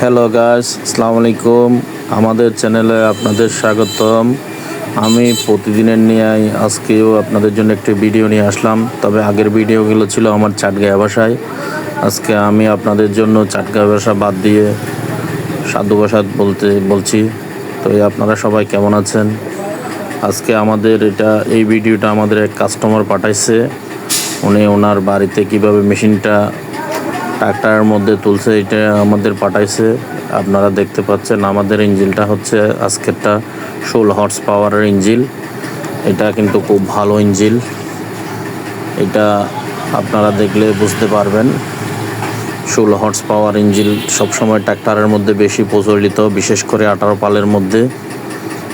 Hello guys আসসালামু আলাইকুম আমাদের চ্যানেলে আপনাদের স্বাগতম। আমি প্রতিদিনের নিয়ে আজকেও আপনাদের জন্য একটি ভিডিও নিয়ে আসলাম। তবে আগের ভিডিওগুলো ছিল আমার চাটগাঁয়া ভাষায় আজকে আমি আপনাদের জন্য চাটগাঁয়া ভাষা বাদ দিয়ে সাধু ভাষা বলতে, বলছি। তো আপনারা সবাই কেমন আছেন? আজকে আমাদের এটা, এই ভিডিওটা আমাদের এক কাস্টমার পাঠাইছে। উনি ওনার বাড়িতে কীভাবে মেশিনটা ট্রাক্টরের মধ্যে তুলছে, এটা আমাদের পাঠাইছে। আপনারা দেখতে পাচ্ছেন, আমাদের ইঞ্জিনটা হচ্ছে আজকেরটা ষোলো হর্স পাওয়ারের ইঞ্জিল এটা কিন্তু খুব ভালো ইঞ্জিল এটা আপনারা দেখলে বুঝতে পারবেন, ষোলো হর্স পাওয়ার ইঞ্জিল সবসময় ট্রাক্টরের মধ্যে বেশি প্রচলিত, বিশেষ করে আঠারো পালের মধ্যে।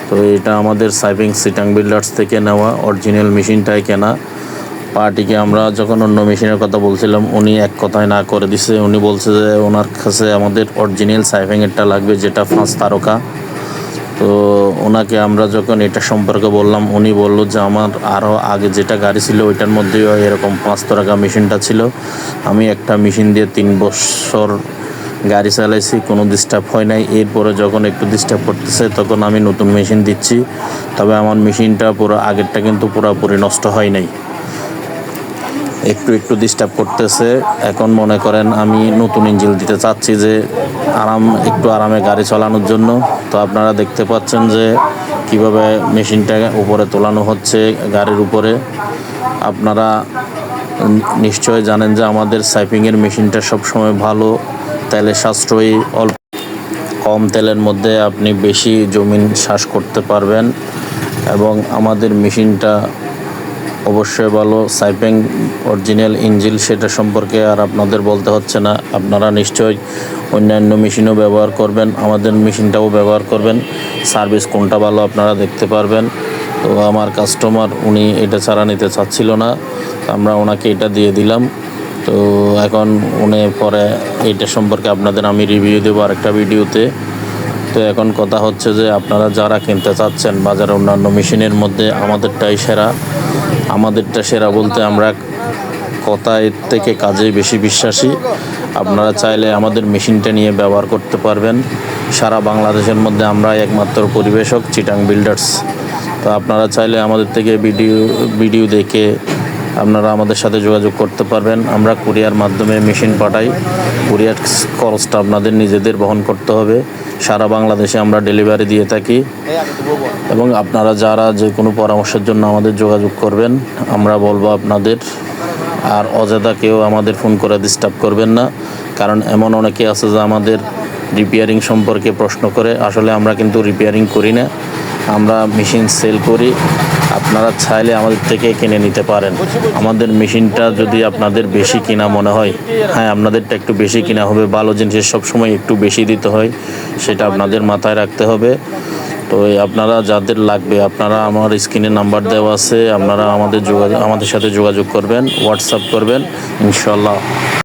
তো এটা আমাদের সাইভিং সিটাং বিল্ডার্স থেকে নেওয়া অরিজিনাল মেশিনটাই কেনা। পার্টিকে আমরা যখন অন্য মেশিনের কথা বলছিলাম, উনি এক কথায় না করে দিছে। উনি বলছে যে, ওনার কাছে আমাদের অরিজিনাল সাইভিংয়েরটা লাগবে, যেটা পাঁচ তারকা। তো ওনাকে আমরা যখন এটা সম্পর্কে বললাম, উনি বলল যে, আমার আরও আগে যেটা গাড়ি ছিল, ওইটার মধ্যেও এরকম পাঁচ তারকা মেশিনটা ছিল। আমি একটা মেশিন দিয়ে তিন বছর গাড়ি চালাইছি, কোনো ডিস্টার্ব হয় নাই। এরপরে যখন একটু ডিস্টার্ব করতেছে, তখন আমি নতুন মেশিন দিচ্ছি। তবে আমার মেশিনটা পুরো আগেরটা কিন্তু পুরোপুরি নষ্ট হয় নাই। একটু একটু ডিস্টার্ব করতেছে। এখন মনে করেন আমি নতুন ইঞ্জিল দিতে চাচ্ছি যে আরাম, একটু আরামে গাড়ি চালানোর জন্য। তো আপনারা দেখতে পাচ্ছেন যে কীভাবে মেশিনটা উপরে তোলানো হচ্ছে গাড়ির উপরে। আপনারা নিশ্চয় জানেন যে আমাদের সাইপিংয়ের মেশিনটা সবসময় ভালো তেলের সাশ্রয়ী, অল্প কম তেলের মধ্যে আপনি বেশি জমিন শ্বাস করতে পারবেন। এবং আমাদের মেশিনটা অবশ্যই ভালো সাইপেং অরিজিনাল ইঞ্জিল সেটা সম্পর্কে আর আপনাদের বলতে হচ্ছে না। আপনারা নিশ্চয়ই অন্যান্য মেশিনও ব্যবহার করবেন, আমাদের মেশিনটাও ব্যবহার করবেন। সার্ভিস কোনটা ভালো আপনারা দেখতে পারবেন। তো আমার কাস্টমার, উনি এটা ছাড়া নিতে চাচ্ছিল না আমরা ওনাকে এটা দিয়ে দিলাম। তো এখন উনি পরে এইটা সম্পর্কে আপনাদের আমি রিভিউ দেবো আরেকটা ভিডিওতে তো এখন কথা হচ্ছে যে আপনারা যারা কিনতে চাচ্ছেন বাজারে অন্যান্য মেশিনের মধ্যে, আমাদেরটাই সেরা। আমাদেরটা সেরা বলতে আমরা কথায় থেকে কাজে বেশি বিশ্বাসী। আপনারা চাইলে আমাদের মেশিনটা নিয়ে ব্যবহার করতে পারবেন। সারা বাংলাদেশের মধ্যে আমরা একমাত্র পরিবেশক, চিটাং বিল্ডার্স। তো আপনারা চাইলে আমাদের থেকে ভিডিও ভিডিও দেখে আপনারা আমাদের সাথে যোগাযোগ করতে পারবেন। আমরা কুরিয়ার মাধ্যমে মেশিন পাঠাই। কুরিয়ার খরচটা আপনাদের নিজেদের বহন করতে হবে। সারা বাংলাদেশে আমরা ডেলিভারি দিয়ে থাকি। এবং আপনারা যারা যে কোনো পরামর্শের জন্য আমাদের যোগাযোগ করবেন, আমরা বলব আপনাদের। আর অযথা কেউ আমাদের ফোন করে ডিস্টার্ব করবেন না। কারণ এমন অনেকে আছে যে আমাদের রিপেয়ারিং সম্পর্কে প্রশ্ন করে। আসলে আমরা কিন্তু রিপেয়ারিং করি না। আমরা মেশিন সেল করি। আপনারা চাইলে আমাদের থেকে কিনে নিতে পারেন। আমাদের মেশিনটা যদি আপনাদের বেশি কিনা মনে হয় হ্যাঁ আপনাদেরটা একটু বেশি কিনা হবে, ভালো জিনিসের সবসময় একটু বেশি দিতে হয়, সেটা আপনাদের মাথায় রাখতে হবে। তো আপনারা যাদের লাগবে, আপনারা আমার স্ক্রিনে নাম্বার দেওয়া আছে, আপনারা আমাদের যোগাযোগ, আমাদের সাথে যোগাযোগ করবেন হোয়াটসঅ্যাপ করবেন ইনশাল্লাহ